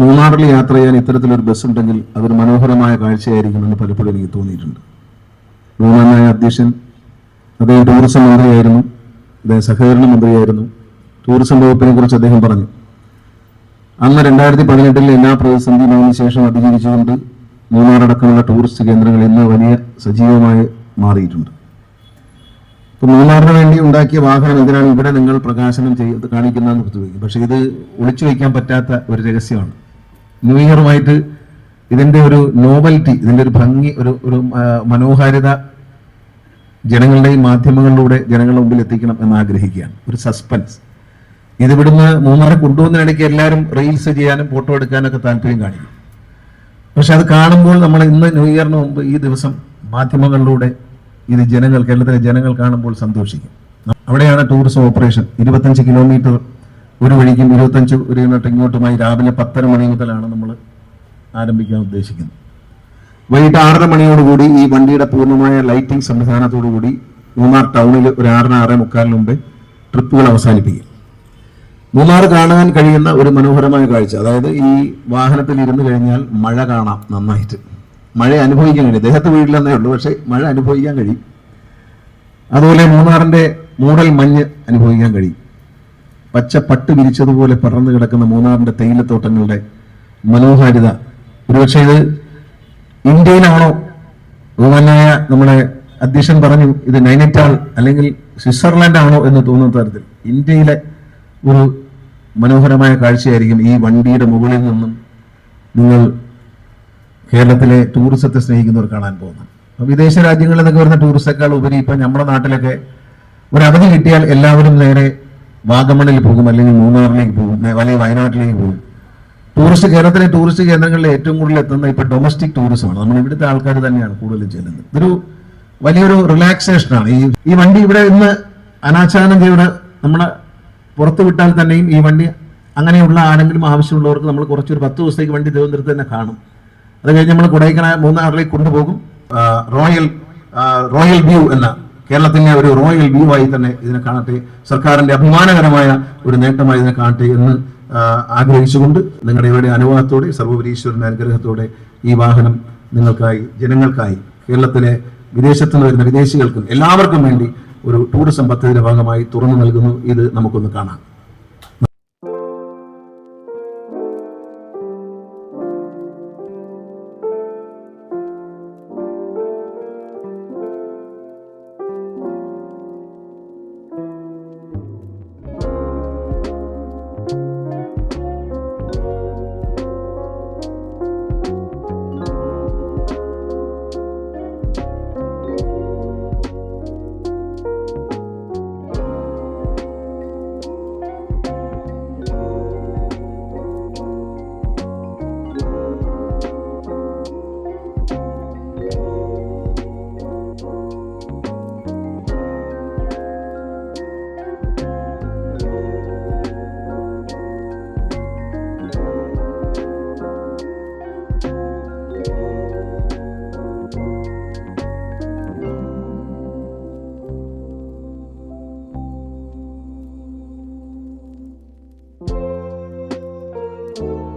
മൂന്നാറിൽ യാത്ര ചെയ്യാൻ ഇത്തരത്തിലൊരു ബസ് ഉണ്ടെങ്കിൽ അതൊരു മനോഹരമായ കാഴ്ചയായിരിക്കുമെന്ന് പലപ്പോഴും എനിക്ക് തോന്നിയിട്ടുണ്ട്. ബഹുമാനായ അധ്യക്ഷൻ അദ്ദേഹം ടൂറിസം മന്ത്രിയായിരുന്നു അദ്ദേഹം സഹകരണ മന്ത്രിയായിരുന്നു ടൂറിസം വകുപ്പിനെ കുറിച്ച് അദ്ദേഹം പറഞ്ഞു. അന്ന് രണ്ടായിരത്തി പതിനെട്ടിൽ എല്ലാ പ്രതിസന്ധിയും ശേഷം അതിജീവിച്ചുകൊണ്ട് മൂന്നാറടക്കമുള്ള ടൂറിസ്റ്റ് കേന്ദ്രങ്ങൾ ഇന്ന് വലിയ സജീവമായി മാറിയിട്ടുണ്ട്. ഇപ്പൊ മൂന്നാറിന് വേണ്ടി ഉണ്ടാക്കിയ വാഹനം എന്തിനാണ് ഇവിടെ നിങ്ങൾ പ്രകാശനം ചെയ്ത് കാണിക്കുന്നതെന്ന് ചോദിക്കും പക്ഷേ ഇത് ഒളിച്ചു വയ്ക്കാൻ പറ്റാത്ത ഒരു രഹസ്യമാണ്. ന്യൂ ഇയറുമായിട്ട് ഇതിന്റെ ഒരു നോവൽറ്റി ഇതിന്റെ ഒരു ഭംഗി ഒരു ഒരു മനോഹാരിത ജനങ്ങളുടെയും മാധ്യമങ്ങളിലൂടെ ജനങ്ങളുടെ മുമ്പിൽ എത്തിക്കണം എന്ന് ആഗ്രഹിക്കുകയാണ്. ഒരു സസ്പെൻസ്. ഇത് ഇവിടുന്ന് മൂന്നാറെ കൊണ്ടുവന്നതിനിടയ്ക്ക് എല്ലാവരും റീൽസ് ചെയ്യാനും ഫോട്ടോ എടുക്കാനൊക്കെ താല്പര്യം കാണിക്കും. പക്ഷെ അത് കാണുമ്പോൾ നമ്മൾ ഇന്ന് ന്യൂ ഇയറിന് മുമ്പ് ഈ ദിവസം മാധ്യമങ്ങളിലൂടെ ഇത് ജനങ്ങൾ കേരളത്തിലെ ജനങ്ങൾ കാണുമ്പോൾ സന്തോഷിക്കും. അവിടെയാണ് ടൂറിസം ഓപ്പറേഷൻ. ഇരുപത്തഞ്ച് കിലോമീറ്റർ ഒരു വഴിക്കും ഇരുപത്തഞ്ച് ഒരു തൊട്ട് ഇങ്ങോട്ടുമായി രാവിലെ പത്തര മണി മുതലാണ് നമ്മൾ ആരംഭിക്കാൻ ഉദ്ദേശിക്കുന്നത്. വൈകിട്ട് ആറര മണിയോടുകൂടി ഈ വണ്ടിയുടെ പൂർണമായ ലൈറ്റിംഗ് സംവിധാനത്തോടുകൂടി മൂന്നാർ ടൗണിൽ ഒരു ആറര ആറേ മുക്കാലിന് മുമ്പേ ട്രിപ്പുകൾ അവസാനിപ്പിക്കും. മൂന്നാർ കാണാൻ കഴിയുന്ന ഒരു മനോഹരമായ കാഴ്ച. അതായത് ഈ വാഹനത്തിൽ ഇരുന്ന് കഴിഞ്ഞാൽ മഴ കാണാം നന്നായിട്ട്. മഴ അനുഭവിക്കാൻ കഴിയും. ദേഹത്ത് വീട്ടിലെന്നേ ഉള്ളൂ പക്ഷേ മഴ അനുഭവിക്കാൻ കഴിയും. അതുപോലെ മൂന്നാറിന്റെ മൂടൽ മഞ്ഞ് അനുഭവിക്കാൻ കഴിയും. പച്ച പട്ട് വിരിച്ചതുപോലെ പടർന്നു കിടക്കുന്ന മൂന്നാറിന്റെ തേയിലത്തോട്ടങ്ങളുടെ മനോഹാരിത. ഒരുപക്ഷെ ഇത് ഇന്ത്യയിലാണോ? ബഹുമാനായ നമ്മുടെ അധ്യക്ഷൻ പറഞ്ഞു ഇത് നൈനിറ്റാൾ അല്ലെങ്കിൽ സ്വിറ്റ്സർലാൻഡ് ആണോ എന്ന് തോന്നുന്ന തരത്തിൽ. ഇന്ത്യയിലെ ഒരു മനോഹരമായ കാഴ്ചയായിരിക്കും ഈ വണ്ടിയുടെ മുകളിൽ നിന്നും നിങ്ങൾ കേരളത്തിലെ ടൂറിസത്തെ സ്നേഹിക്കുന്നവർ കാണാൻ പോകുന്നത്. വിദേശ രാജ്യങ്ങളിൽ നിന്നൊക്കെ വരുന്ന ടൂറിസ്റ്റേക്കാൾ ഉപരി ഇപ്പൊ നമ്മുടെ നാട്ടിലൊക്കെ ഒരു അവധി കിട്ടിയാൽ എല്ലാവരും നേരെ വാഗമണിൽ പോകും അല്ലെങ്കിൽ മൂന്നാറിലേക്ക് പോകും അല്ലെങ്കിൽ വയനാട്ടിലേക്ക് പോകും. ടൂറിസ്റ്റ് കേരളത്തിലെ ടൂറിസ്റ്റ് കേന്ദ്രങ്ങളിൽ ഏറ്റവും കൂടുതൽ എത്തുന്ന ഇപ്പൊ ഡൊമസ്റ്റിക് ടൂറിസമാണ് നമ്മൾ ഇവിടുത്തെ ആൾക്കാർ തന്നെയാണ് കൂടുതലും ചെല്ലുന്നത് ഇതൊരു വലിയൊരു റിലാക്സേഷനാണ് ഈ ഈ വണ്ടി ഇവിടെ ഇന്ന് അനാച്ഛാദനം ചെയ്ത് നമ്മളെ പുറത്തു വിട്ടാൽ തന്നെയും ഈ വണ്ടി അങ്ങനെയുള്ള ആരെങ്കിലും ആവശ്യമുള്ളവർക്ക് നമ്മൾ കുറച്ചൊരു പത്ത് ദിവസത്തേക്ക് വണ്ടി തിരുവനന്തപുരത്ത് തന്നെ കാണും. അത് കഴിഞ്ഞ് നമ്മൾ കൊടൈക്കനാൽ മൂന്നാറിലേക്ക് കൊണ്ടുപോകും. റോയൽ റോയൽ വ്യൂ എന്ന കേരളത്തിലെ ഒരു റോയൽ വ്യൂ ആയി തന്നെ ഇതിനെ കാണട്ടെ. സർക്കാരിന്റെ അഭിമാനകരമായ ഒരു നേട്ടമായി ഇതിനെ കാണട്ടെ എന്ന് ആഗ്രഹിച്ചുകൊണ്ട് നിങ്ങളുടെ അനുവാദത്തോടെ സർവപരീശ്വരന്റെ അനുഗ്രഹത്തോടെ ഈ വാഹനം നിങ്ങൾക്കായി ജനങ്ങൾക്കായി കേരളത്തിലെ വിദേശത്ത് നിന്ന് വരുന്ന വിദേശികൾക്കും എല്ലാവർക്കും വേണ്ടി ഒരു ടൂറിസം പദ്ധതിയുടെ ഭാഗമായി തുറന്നു നൽകുന്നു. ഇത് നമുക്കൊന്ന് കാണാം. you